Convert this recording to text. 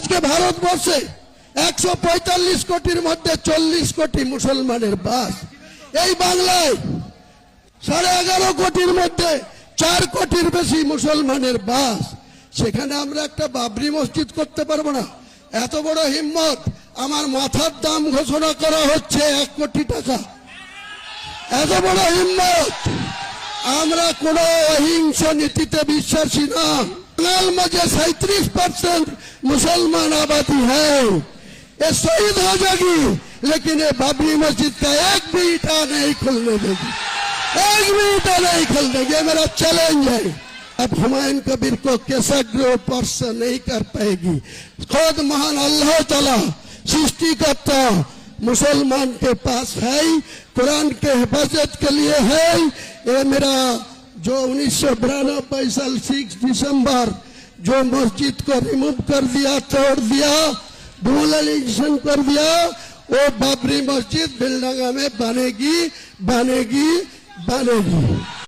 আজকে ভারতবর্ষে একশো পঁয়তাল্লিশ কোটির মধ্যে চল্লিশ কোটি মুসলমানের বাস। এই বাংলায় সাড়ে এগারো কোটির মধ্যে চার কোটির বেশি মুসলমানের বাস। সেখানে আমরা একটা বাবরি মসজিদ করতে পারব না। এত বড় হিম্মত, আমার মাথার দাম ঘোষণা করা হচ্ছে এক কোটি টাকা। এত বড় হিম্মত, আমরা কোন অহিংস নীতিতে বিশ্বাসী না। फ़िलहाल में जो सैतीस परसेंट मुसलमान आबादी है। ये शहीद हो जाएगी, लेकिन ये बाबरी मस्जिद का एक भी ईटा नहीं खुलने देगी। एक भी ईटा नहीं खुल देगी। ये मेरा चैलेंज है। अब हुमायूं कबीर को कैसा ग्रो पर्सन नहीं कर पाएगी? खुद महान अल्लाह तला सृष्टि करता मुसलमान के पास है, कुरान के हिफाजत के लिए है। ये मेरा जो उन्नीस सौ बिरानबे साल सिक्स दिसंबर जो मस्जिद को रिमूव कर दिया, तोड़ दिया डिमोलिशन कर दिया, वो बाबरी मस्जिद बिलडंगा में बनेगी बनेगी बनेगी।